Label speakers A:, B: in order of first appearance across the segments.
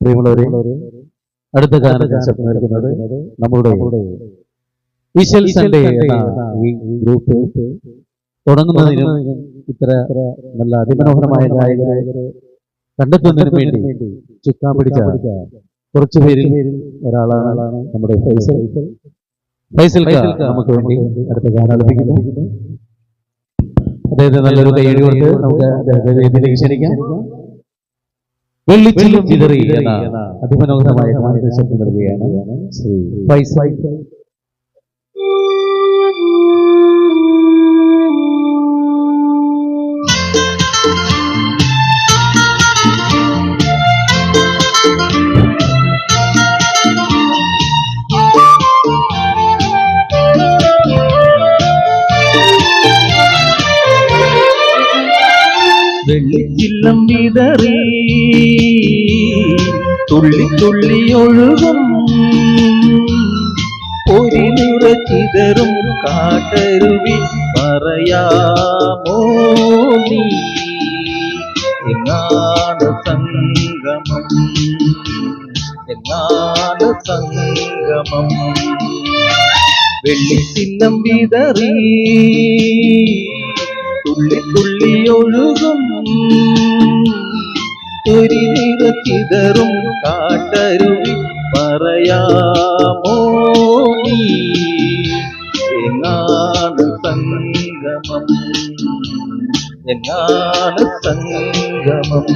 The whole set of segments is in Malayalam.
A: പ്രിയമുള്ളവരെ അടുത്ത കാലത്ത് ശബ്ദം നൽകുന്നത് നമ്മുടെ വിശൽ സൺഡേ എന്ന ഈ ഗ്രൂപ്പ് തുടങ്ങുന്നതിനും ഇത്ര നല്ല അതിമനോഹരമായ ഗായകരെ കണ്ടെത്തുന്നതിനും വേണ്ടി ചുക്കാൻ പിടിച്ച കുറച്ചു പേരിൽ ഒരാളാണ് നമ്മുടെ ഫൈസൽ. ഫൈസൽ. നമുക്ക് വേണ്ടി അടുത്ത ഗാനം ആലപിക്കുന്നു അദ്ദേഹത്തെ നല്ലൊരു കൈയടി കൊടുത്ത് നമുക്ക് അദ്ദേഹത്തെ വേദിയിലേക്ക് ക്ഷണിക്കാം. വെള്ളിച്ചിലും ചിതറി എന്ന അതിമനോഹരമായ മാർഗദർശനം നൽകുകയാണ് ശ്രീ ഫൈസൽ.
B: വെള്ളിച്ചില്ലം വിതറി തുള്ളി തുള്ളി ഒഴുകും. ഒരു നിറച്ചിതറും കാട്ടരുവി പറയാമോ നീ? എങ്ങാണ് സംഗമം? എന്നാണ് സംഗമം? വെള്ളിച്ചില്ലം വിതറി തുള്ളി തുള്ളി ഒഴുകും. ഒരു നിറക്കിതറും കാട്ടരുവി പറയാമോ നീ? എങ്ങാണ് സംഗമം. എങ്ങാണ് സംഗമം.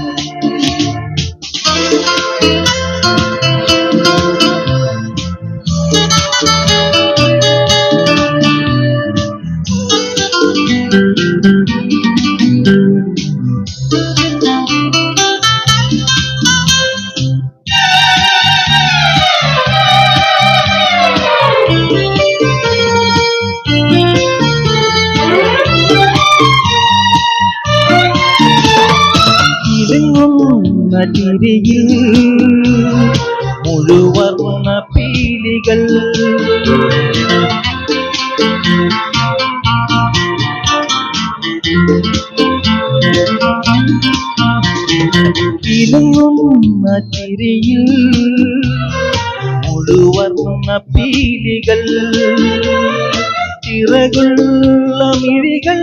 B: ഇലങ്ങുന്ന മുഴുവർന്ന പീലികൾ. ഇലങ്ങുന്ന ചിരിയിൽ മുഴുവർണ പീലികൾ. ചിറകുള്ള മിഴികൾ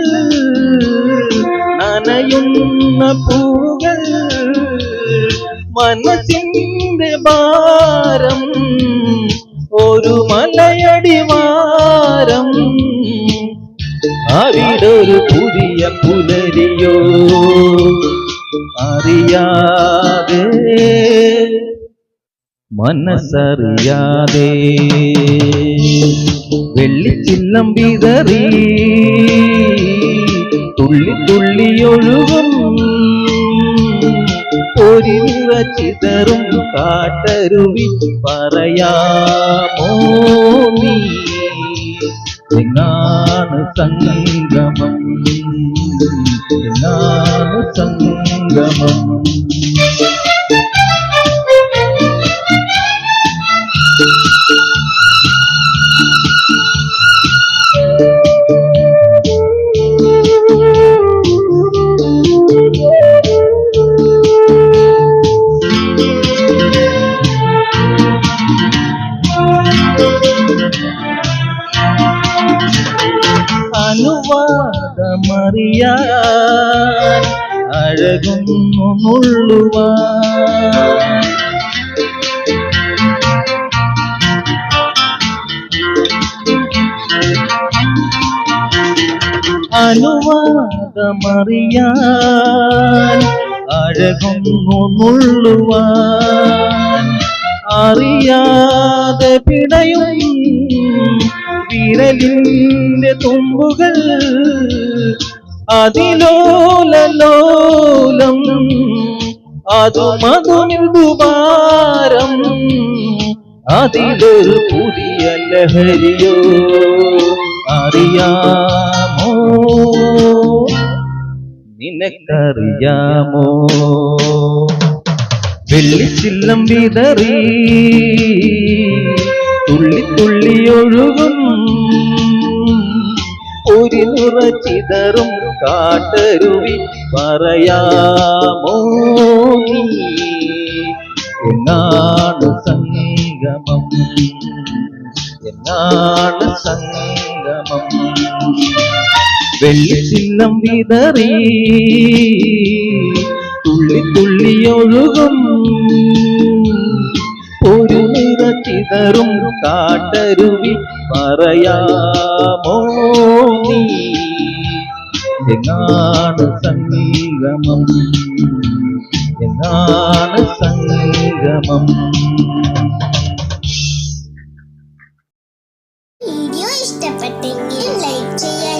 B: നനയുന്ന പൂകൾ മനസ്സിന്റെ ഭാരം ഒരു മലയടിവാരം അവിടൊരു പുതിയ പുലരിയോ അറിയാതെ മനസ്സറിയാതെ. വെള്ളിച്ചില്ലം വിതറി തുള്ളി തുള്ളി ഒഴുകും. ഒരു നിറച്ചിതറും കാട്ടരുവി പറയാമോ നീ? എന്നാണ് സംഗമം. എന്നാണ് സംഗമം. നുള്ളുവാൻ അനുവാദമറിയാൻ അഴകുന്നു അറിയാതെ പിടയും വിരലിന്റെ തുമ്പുകൾ അതിലോലലോലം അതും അതുമിന്ദുഭാരം അതിലൊരു പുതിയ ലഹരിയോ അറിയാമോ? നിനക്കറിയാമോ? വെള്ളിച്ചില്ലം വിതറി തുള്ളി തുള്ളി ഒഴുകും നിറച്ചിതറും കാട്ടരുവി പറയാമോ എന്നാണ് സംഗമം എന്നാണ് സംഗമം വെള്ളിച്ചിന്നം വിതറി തുള്ളി തുള്ളിയൊഴുകും ഒരു നിറ ചിതറും കാട്ടരുവി പറയാമോ നീ എന്നാണ് സംഗമം എന്നാണ് സംഗമം വീഡിയോ ഇഷ്ടപ്പെട്ടെങ്കിൽ ലൈക്ക് ചെയ്യാൻ